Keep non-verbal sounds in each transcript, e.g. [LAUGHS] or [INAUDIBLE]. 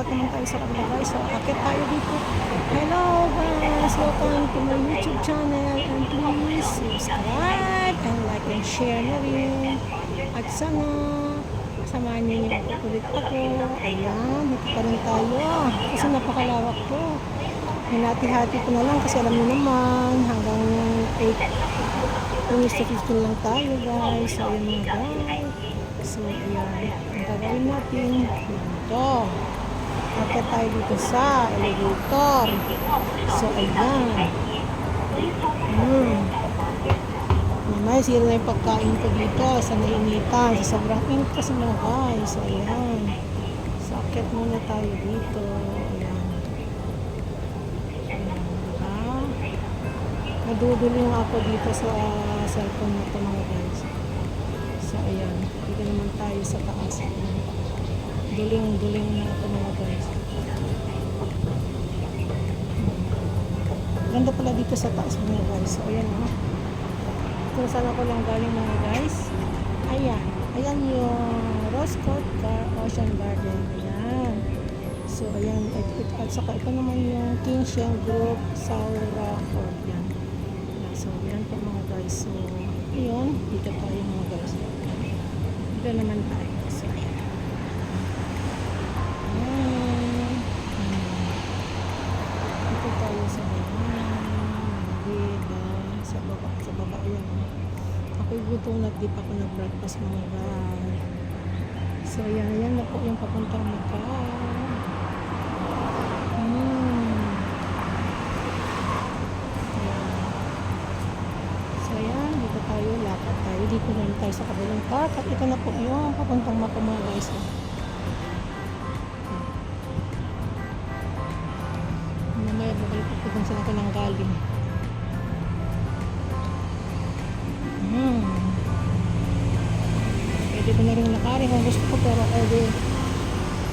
Lilipat naman tayo sa kabila guys. So, akit tayo dito. Hello guys! Welcome to my YouTube channel. And please subscribe and like and share na rin. At sana samahan niyo yung ulit ako. Ayan, dito rin tayo. Kasi napakalawak to. Hinati-hati ko na lang kasi alam niyo naman hanggang 8 minutes to 15 lang tayo guys. So, ayan mga guys. So, ayan. Ang gagawin natin, ito. Akit tayo dito sa elevator. So, ayan. Hmm. Mamaya, sila na yung pagkain ko dito sa nainitan. Sa sobrang init kasi mga guys. So, ayan. So, muna tayo dito. Ayan. Ayan. Diba? Naduduling ako dito sa cellphone na ito mga guys. So, ayan. Dito naman tayo sa taas. Duling-duling na ito mga guys. Ganda pala dito sa taas mga guys. So, ayan o. Kung saan ako lang galing mga guys. Ayan. Ayan yung Rose Court Gar Ocean Garden. Ayan. So, ayan. At, at saka ito naman yung Kingshan Group Saura Court. Yan. Ayan. So, yan po mga guys. So, yun. Dito tayo mga guys. Dito naman tayo. Gutom na di pa ako nag-breakfast mga guys. So, ayan. Ayan na po yung papuntang Macau. Ayan. So, ayan, dito tayo, lakad tayo. Dito naman tayo sa kabilang park. At ito na po yung papuntang mapa mga guys. Mamaya, babalik ko kung saan ako nang galing. Ko na rin lakarin kung gusto ko, pero edi,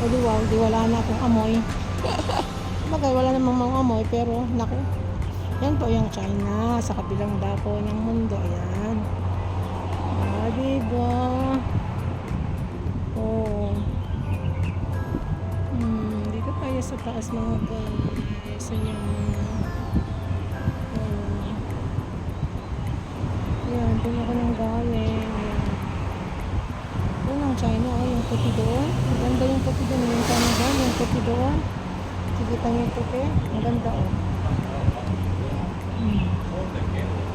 edi wow, di wala na akong amoy. [LAUGHS] Bagay, wala namang mga amoy, pero naku, yan po yung China sa kabilang dako ng mundo. Ayan. Ah, diba? Oh. Hmm, dito tayo sa taas mga guys. Ayan. Yung puti doon. Ang ganda yung puti doon. Yung China doon. Yung puti doon. Sige yung puti. Ang ganda oh. Hmm.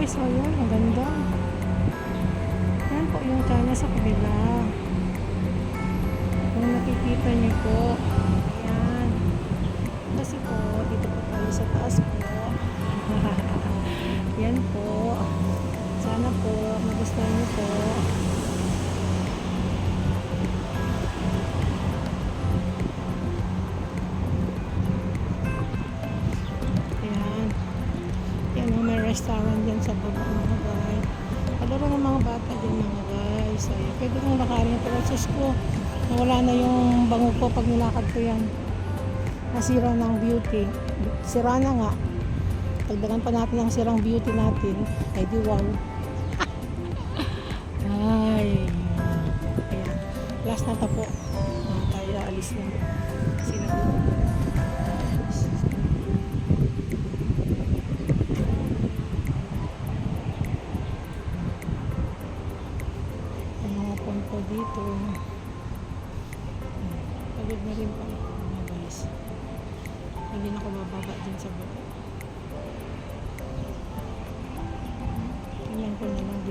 Guys, oh, yun, ang ganda. Yan po yung China sa kabila. Kung nakikita niyo po, yan. Kasi po, dito po tayo sa taas po. Sus ko, nawala na yung bango ko pag nilakad ko yan. Nasira ng beauty. Sira na nga. Tagdagan pa natin ang sirang beauty natin. Ay di wow. [LAUGHS] Ay. Ayan. Last na tapo. Uh, tayo alis na. Sina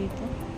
na lang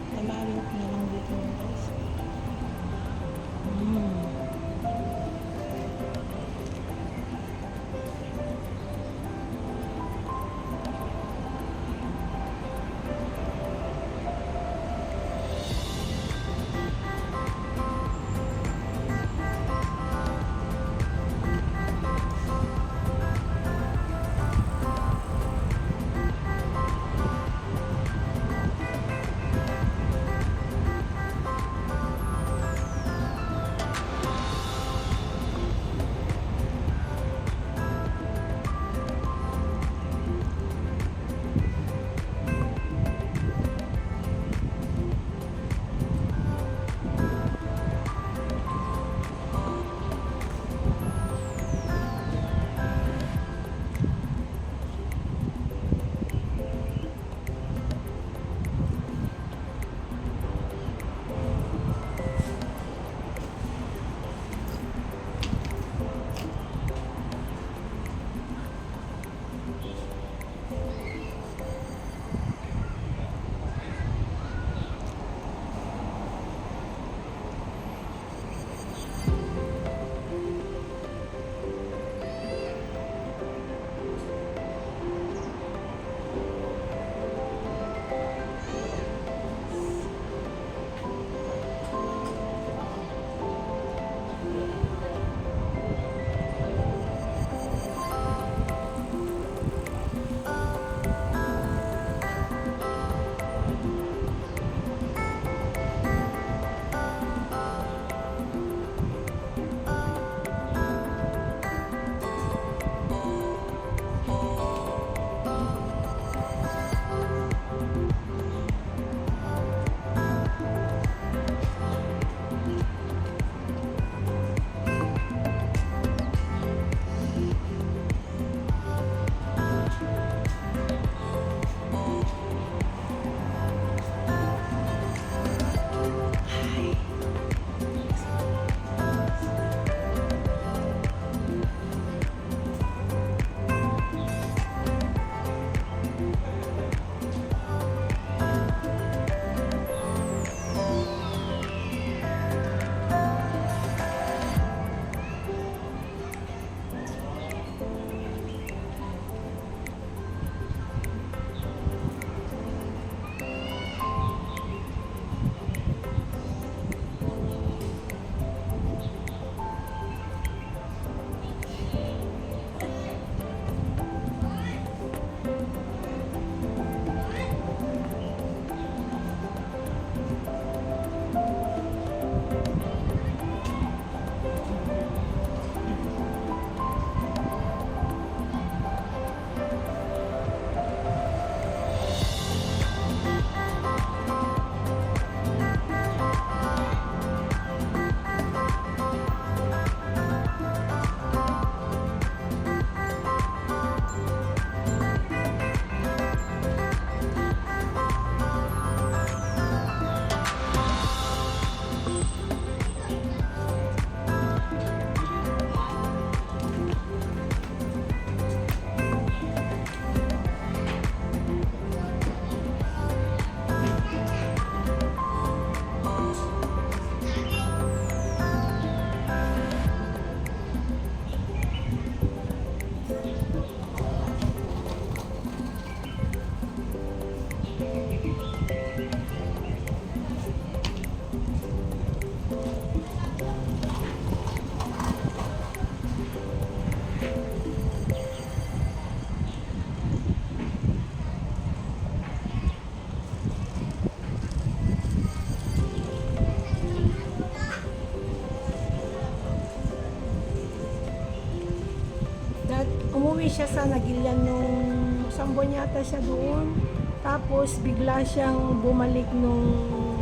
umuwi siya sa Nagilian nung isang buwan yata siya doon. Tapos bigla siyang bumalik nung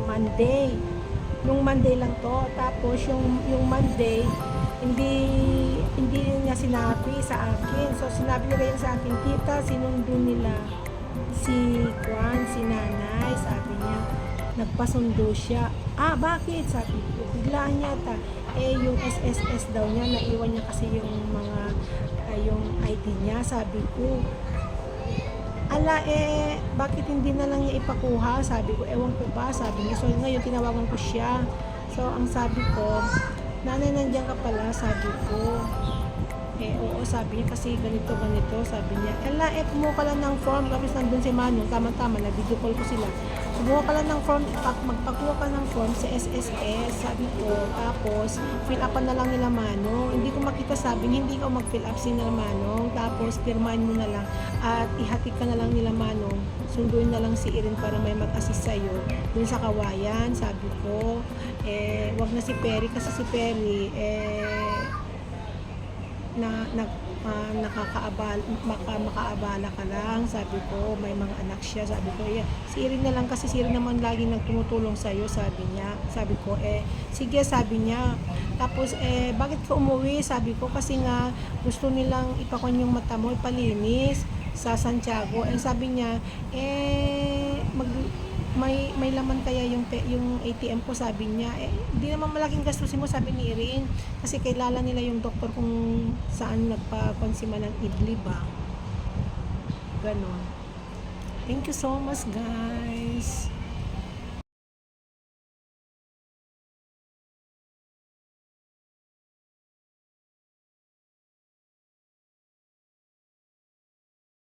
Monday. Nung Monday lang to. Tapos yung yung Monday hindi hindi niya sinabi sa akin. So sinabi niya rin sa akin, tita, sinundo nila si Kwan, si nanay, sabi niya, nagpasundo siya. Ah, bakit? Sabi ko, biglaan yata. Eh, yung SSS daw niya, naiwan niya kasi yung mga, ah, yung ID niya, sabi ko. Ala, eh, bakit hindi na lang niya ipakuha? Sabi ko, ewan ko ba? Sabi niya, so ngayon tinawagan ko siya. So, ang sabi ko, nanay, nandiyan ka pala, sabi ko. Eh, oo, sabi niya kasi ganito, ganito, sabi niya. Ala, eh, kumuha ka lang ng form, tapos nandun si Manong, tama-tama, na-video call ko sila. Kumuha ka lang ng form, pag magpakuha ka ng form sa SSS, sabi ko, tapos, fill upan na lang nila Manong. Hindi ko makita sabi, hindi ka mag-fill up si nila Manong, tapos, pirmahan mo na lang, at ihatid ka na lang nila Manong, sunduin na lang si Irin para may mag-assist sa'yo, dun sa kawayan, sabi ko, eh, wag na si Perry, kasi si Perry, eh, na nag ah, nakakaabal maka, makaabala ka lang. Sabi ko may mga anak siya. Sabi ko yeah. si Irin na lang kasi si Irin naman lagi nagtumutulong sa iyo sabi niya. Sabi ko eh sige sabi niya. Tapos eh bakit ka umuwi? Sabi ko kasi nga gusto nilang ipakon yung mata mo ipalinis sa Santiago. Eh sabi niya eh mag may may laman kaya yung yung ATM ko sabi niya. Eh hindi naman malaking gastusin mo sabi ni Irin kasi kilala nila yung doktor kung saan nagpa-consima ng idli ba. Ganon. Thank you so much guys